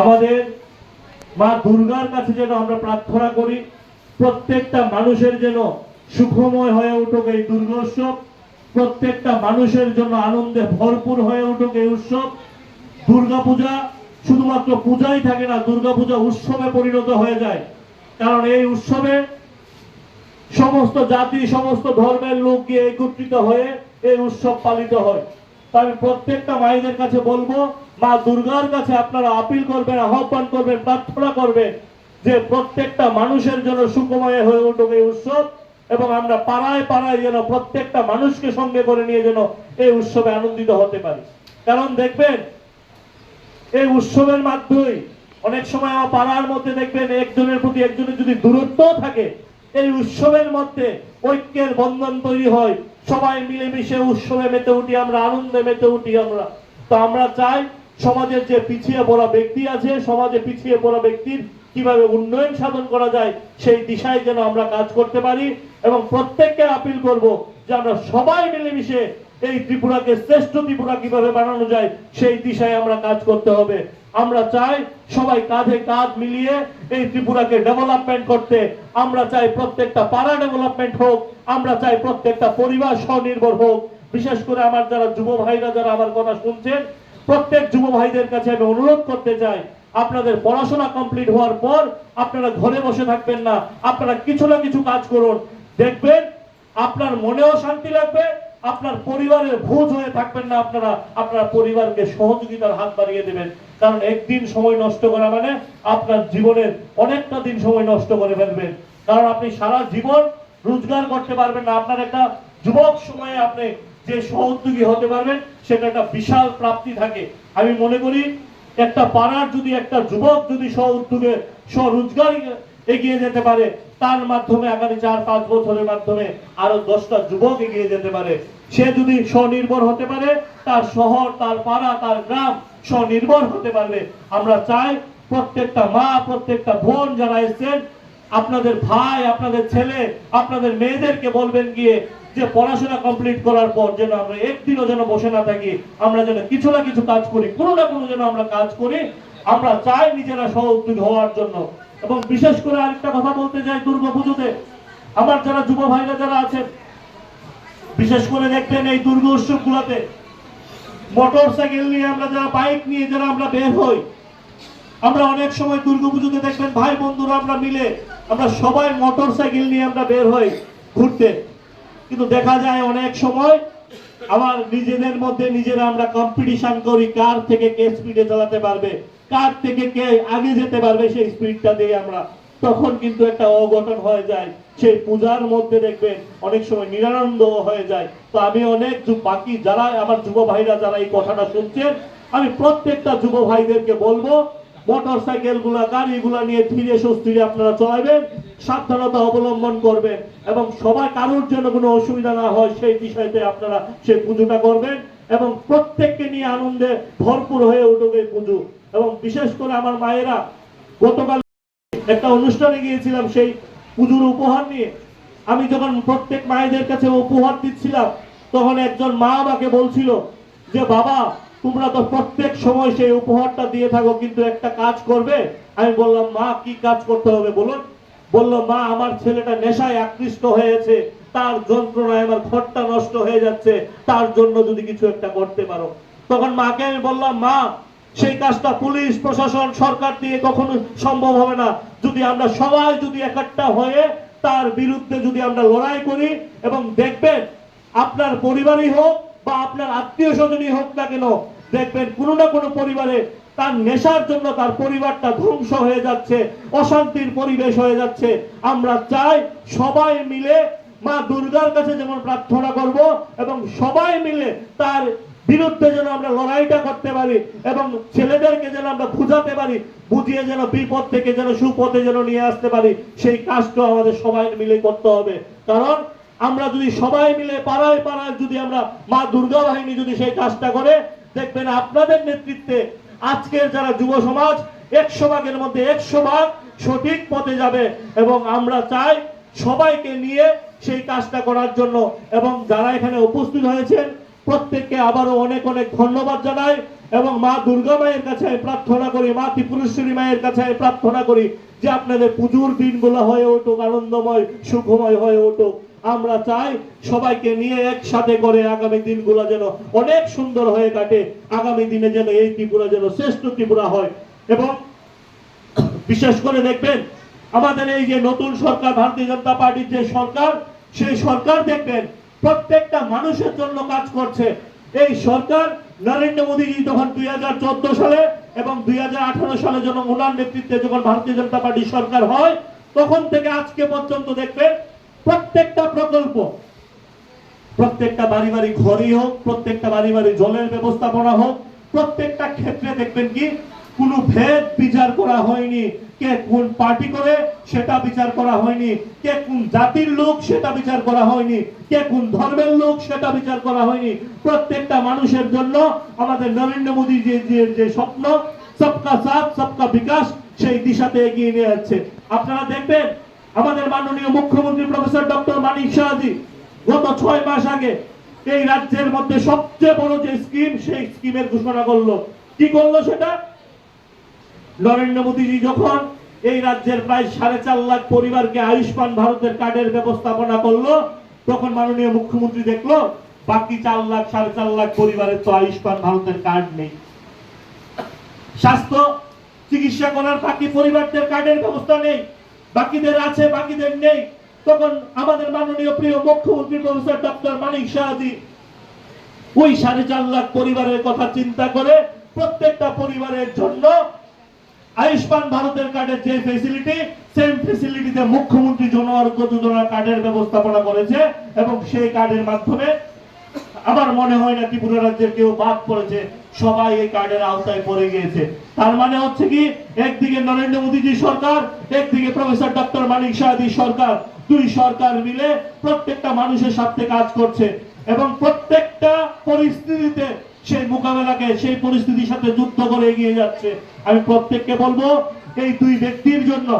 আমাদের মা দুর্গার কাছে যেন আমরা প্রার্থনা করি, প্রত্যেকটা মানুষের যেন সুখময় হয়ে উঠুক এই দুর্গোৎসব, প্রত্যেকটা মানুষের জন্য আনন্দে ভরপুর হয়ে উঠুক এই উৎসব। দুর্গাপূজা শুধুমাত্র পূজাই থাকে না, দুর্গাপূজা উৎসবে পরিণত হয়ে যায়। কারণ এই উৎসবে সমস্ত জাতি, সমস্ত ধর্মের লোক গিয়ে একত্রিত হয়ে এই উৎসব পালিত হয়। তাই আমি প্রত্যেকটা মায়েদের কাছে বলব, মা দুর্গার কাছে আপনারা আপিল করবেন, আহ্বান করবেন, প্রার্থনা করবেন যে প্রত্যেকটা মানুষের জন্য সুখময় হয়ে উঠুক এই উৎসব এবং আমরা পাড়ায় পাড়ায় যেন প্রত্যেকটা মানুষকে সঙ্গে করে নিয়ে যেন এই উৎসবে আনন্দিত হতে পারি। কারণ দেখবেন, এই উৎসবের মাধ্যমেই অনেক সময় আমার পাড়ার মধ্যে দেখবেন একজনের প্রতি একজনের যদি দূরত্ব থাকে এই উৎসবের মধ্যে ঐক্যের বন্ধন তৈরি হয়। সবাই মিলেমিশে উৎসবে মেতে উঠি, আমরা আনন্দে মেতে উঠি আমরা। তো আমরা চাই সমাজের যে পিছিয়ে পড়া ব্যক্তি আছে, সমাজে পিছিয়ে পড়া ব্যক্তির কীভাবে উন্নয়ন সাধন করা যায়, সেই দিশায় যেন আমরা কাজ করতে পারি। এবং প্রত্যেককে আপিল করব যে আমরা সবাই মিলেমিশে এই ত্রিপুরাকে শ্রেষ্ঠ ত্রিপুরা কীভাবে বানানো যায়, সেই দিশায় আমরা কাজ করতে হবে। আমরা চাই সবাই কাঁধে কাঁধ মিলিয়ে এই ত্রিপুরাকে ডেভেলপমেন্ট করতে। আমরা চাই প্রত্যেকটা পাড়া ডেভেলপমেন্ট হোক, আমরা চাই প্রত্যেকটা পরিবার স্বনির্ভর হোক। বিশেষ করে আমার যারা যুব ভাইরা যারা আমার কথা শুনছেন, প্রত্যেক যুব ভাইদের কাছে আমি অনুরোধ করতে চাই, আপনাদের পড়াশোনা কমপ্লিট হওয়ার পর আপনারা ঘরে বসে থাকবেন না, আপনারা কিছু না কিছু কাজ করুন। দেখবেন আপনার মনেও শান্তি লাগবে, আপনার পরিবারের ভোজ হয়ে থাকবেন না, আপনারা, আপনার পরিবারকে সহযোগিতার হাত বাড়িয়ে দেবেন। কারণ একদিন সময় নষ্ট করা মানে আপনার জীবনের অনেকটা দিন সময় নষ্ট করে ফেলবেন। কারণ আপনি সারা জীবন রোজগার করতে পারবেন না। আপনার একটা যুবক সময়ে আপনি যে সহযোগী হতে পারবেন, সেটা একটা বিশাল প্রাপ্তি থাকে। আমি মনে করি, একটা পাড়ার যদি একটা যুবক যদি স্ব উদ্যোগে স্বরোজগার এগিয়ে যেতে পারে। তার মাধ্যমে, আগামী চার, পাঁচ বছরের মাধ্যমে আরও দশটা যুবক এগিয়ে যেতে পারে। সে যদি স্বনির্ভর হতে পারে, তার শহর, তার পাড়া, তার গ্রাম স্বনির্ভর হতে পারবে। আমরা চাই প্রত্যেকটা মা, প্রত্যেকটা বোন যারা এসছেন, আপনাদের ভাই, আপনাদের ছেলে, আপনাদের মেয়েদেরকে বলবেন গিয়ে যে পড়াশোনা কমপ্লিট করার পর যেন আমরা একদিনও যেন বসে না থাকি, আমরা যেন কিছু না কিছু কাজ করি, কোনো না কোনো যেন আমরা কাজ করি, আমরা চাই নিজেরা সহ উদ্যোগ হওয়ার জন্য। এবং বিশেষ করে আরেকটা কথা বলতে চাই দুর্গা পুজোতে। আমার যারা যুব ভাইরা যারা আছেন, বিশেষ করে দেখবেন এই দুর্গা উৎসব গুলাতে মোটর সাইকেল নিয়ে আমরা যারা বাইক নিয়ে যারা আমরা বের হই, আমরা অনেক সময় দুর্গাপুজোতে দেখবেন ভাই বন্ধুরা আমরা মিলে আমরা সবাই মোটর সাইকেল নিয়ে আমরা বের হই ঘুরতে। কিন্তু দেখা যায় অনেক সময় আমার নিজেদের মধ্যে নিজেরা আমরা কম্পিটিশন করি কার থেকে কে স্পিডে চালাতে পারবে। কার থেকে কে আগে যেতে পারবে সেই স্পিডটা দিয়ে আমরা, তখন কিন্তু একটা অঘটন হয়ে যায়। সেই পূজার মধ্যে দেখবেন অনেক সময় নিরানন্দ হয়ে যায়। তো আমি অনেক বাকি যারা, আমার যুব ভাইরা যারা এই কথাটা শুনছেন, আমি প্রত্যেকটা যুব ভাইদেরকে বলব মোটর সাইকেলগুলা, গাড়িগুলা নিয়ে ধীরে সুস্থিরে আপনারা চলাবেন সাবধানতা অবলম্বন করবেন এবং সবাই কারোর জন্য কোনো অসুবিধা না হয়, সেই বিষয়তে আপনারা সেই পুজোটা করবেন এবং প্রত্যেককে নিয়ে আনন্দে ভরপুর হয়ে এই পুজো। এবং বিশেষ করে আমার মায়েরা গতকাল একটা অনুষ্ঠানে গিয়েছিলাম সেই পুজোর উপহার নিয়ে। আমি যখন প্রত্যেক মায়েদের কাছে উপহার দিচ্ছিলাম, তখন একজন মা আমাকে বলছিল যে, বাবা, তোমরা তো প্রত্যেক সময় সেই উপহারটা দিয়ে থাকো, কিন্তু একটা কাজ করবে? আমি বললাম, মা, কি কাজ করতে হবে বলুন? বলল, মা, আমার ছেলেটা নেশায় আকৃষ্ট হয়েছে, তার যন্ত্রণায় আমার ঘরটা নষ্ট হয়ে যাচ্ছে, তার জন্য যদি কিছু একটা করতে পারো। তখন মাকে আমি বললাম, মা সেই কাজটা পুলিশ, প্রশাসন, সরকার দিয়ে কখনো সম্ভব হবে না। যদি আমরা সবাই যদি একটা হয়ে তার বিরুদ্ধে যদি আমরা লড়াই করি এবং দেখবেন আপনার পরিবারই হোক বা আপনার আত্মীয় স্বজনই হোক না কেন, দেখবেন কোনো না কোনো পরিবারে তার নেশার জন্য তার পরিবারটা ধ্বংস হয়ে যাচ্ছে, অশান্তির পরিবেশ হয়ে যাচ্ছে। আমরা চাই সবাই মিলে মা দুর্গার কাছে যেমন প্রার্থনা করব এবং সবাই মিলে তার বিরুদ্ধে যেন আমরা লড়াইটা করতে পারি এবং ছেলেদেরকে যেন আমরা বুঝাতে পারি, বুঝিয়ে যেন বিপদ থেকে যেন সুপথে যেন নিয়ে আসতে পারি, সেই কাজটা আমাদের সবাই মিলে করতে হবে। কারণ আমরা যদি সবাই মিলে পাড়ায় পাড়ায় যদি আমরা মা দুর্গা বাহিনী যদি সেই কাজটা করে, দেখবেন আপনাদের নেতৃত্বে আজকের যারা যুব সমাজ, একশো ভাগের মধ্যে একশো ভাগ সঠিক পথে যাবে এবং আমরা চাই সবাইকে নিয়ে সেই কাজটা করার জন্য। এবং যারা এখানে উপস্থিত হয়েছেন প্রত্যেককে আবারও অনেক অনেক ধন্যবাদ জানাই এবং মা দুর্গা মায়ের কাছে প্রার্থনা করি, মা ত্রিপুরেশ্বরী মায়ের কাছে প্রার্থনা করি যে আপনাদের পুজোর দিনগুলো হয়ে উঠুক, আনন্দময়, সুখময় হয়ে উঠুক। আমরা চাই সবাইকে নিয়ে একসাথে করে আগামী দিনগুলো যেন অনেক সুন্দর হয়ে কাটে, আগামী দিনে যেন এই ত্রিপুরা যেন শ্রেষ্ঠ ত্রিপুরা হয়। এবং বিশেষ করে দেখবেন, আমাদের এই যে নতুন সরকার, ভারতীয় জনতা পার্টির যে সরকার, সেই সরকার দেখবেন প্রত্যেকটা মানুষের জন্য কাজ করছে। এই সরকার নরেন্দ্র মোদীজি যখন দুই সালে এবং দুই সালে যখন ওনার নেতৃত্বে যখন ভারতীয় জনতা পার্টি সরকার হয়, তখন থেকে আজকে পর্যন্ত দেখবেন প্রত্যেকটা প্রকল্প, প্রত্যেকটা বাড়ি বাড়ি ঘরই হোক, প্রত্যেকটা বাড়ি বাড়ি জলের ব্যবস্থাপনা হোক, প্রত্যেকটা ক্ষেত্রে দেখবেন কি কোনো ভেদ বিচার করা হয়নি। কে কোন পার্টি করে সেটা বিচার করা হয়নি। কে কোন জাতির লোক সেটা বিচার করা হয়নি। কে কোন ধর্মের লোক সেটা বিচার করা হয়নি। প্রত্যেকটা মানুষের জন্য আমাদের নরেন্দ্র মোদী যে যে- স্বপ্ন, সবকা সাথ, সবকা বিকাশ, সেই দিশাতে এগিয়ে নিয়ে যাচ্ছে। আপনারা দেখবেন, আমাদের মাননীয় মুখ্যমন্ত্রী প্রফেসর ডক্টর মানিক শাহজি গত ছয় মাস আগে এই রাজ্যের মধ্যে সবচেয়ে বড় যে স্কিম, সেই স্কিমের ঘোষণা করল। কি করল সেটা? নরেন্দ্র মোদীজি যখন এই রাজ্যের প্রায় সাড়ে চার লাখ পরিবারকে আয়ুষ্মান ভারতের কার্ডের ব্যবস্থাপনা করল, তখন মাননীয় মুখ্যমন্ত্রী দেখল, বাকি চার লাখ, সাড়ে চার লাখ পরিবারের তো আয়ুষ্মান ভারতের কার্ড নেই। স্বাস্থ্য, চিকিৎসা করার বাকি পরিবারদের কার্ডের ব্যবস্থা নেই, বাকিদের আছে, বাকিদের নেই। তখন আমাদের মাননীয় প্রিয় মুখ্যমন্ত্রী প্রফেসর ডক্টর মানিক শাহজি ওই সাড়ে চার লাখ পরিবারের কথা চিন্তা করে প্রত্যেকটা পরিবারের জন্য আয়ুষ্মান ভারতের কার্ডের যে ফেসিলিটি সেম ফেসিলিটিতে মুখ্যমন্ত্রী জন আরোগ্য যোজনার কার্ডের ব্যবস্থাপনা করেছে এবং সেই কার্ডের মাধ্যমে আমার মনে হয় না ত্রিপুরা রাজ্যের কেউ বাদ পড়েছে, সবাই এই কার্ডের আওতায় পড়ে গিয়েছে। তার মানে হচ্ছে কি, একদিকে নরেন্দ্র মোদীজি সরকার, একদিকে প্রফেসর ডক্টর মানিক শাহাদি সরকার। দুই সরকার মিলে প্রত্যেকটা মানুষের সাথে কাজ করছে এবং প্রত্যেকটা পরিস্থিতিতে সেই মোকাবেলাকে, সেই পরিস্থিতির সাথে যুদ্ধ করে এগিয়ে যাচ্ছে। আমি প্রত্যেককে বলব, এই দুই ব্যক্তির জন্য